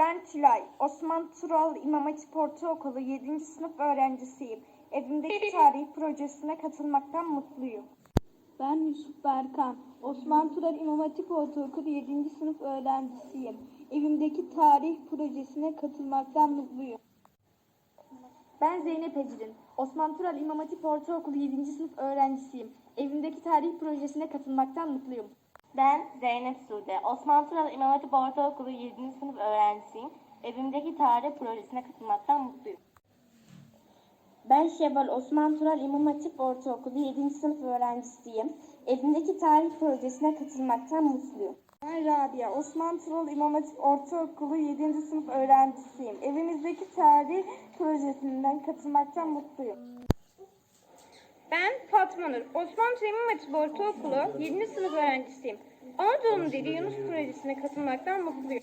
Ben Tülay, Osman Tural İmam Hatip Ortaokulu 7. sınıf öğrencisiyim. Evimdeki tarih projesine katılmaktan mutluyum. Ben Yusuf Berkan. Osman Tural İmam Hatip Ortaokulu 7. sınıf öğrencisiyim. Evimdeki tarih projesine katılmaktan mutluyum. Ben Zeynep Ecrin, Osman Tural İmam Hatip Ortaokulu 7. sınıf öğrencisiyim. Evimdeki tarih projesine katılmaktan mutluyum. Ben Zeynep Sude. Osman Tural İmam Hatip Ortaokulu 7. sınıf öğrencisiyim. Evimdeki tarih projesine katılmaktan mutluyum. Ben Şevval Osman Tural İmam Hatip Ortaokulu 7. sınıf öğrencisiyim. Evimdeki tarih projesine katılmaktan mutluyum. Ben Rabia, Osman Tural İmam Hatip Ortaokulu 7. sınıf öğrencisiyim. Evimizdeki tarih projesinden katılmaktan mutluyum. Ben Fatma Nur. Osman İmam Hatip Ortaokulu 7. sınıf öğrencisiyim. Anadolu'nun Dili Yunus projesine katılmaktan mutluyum.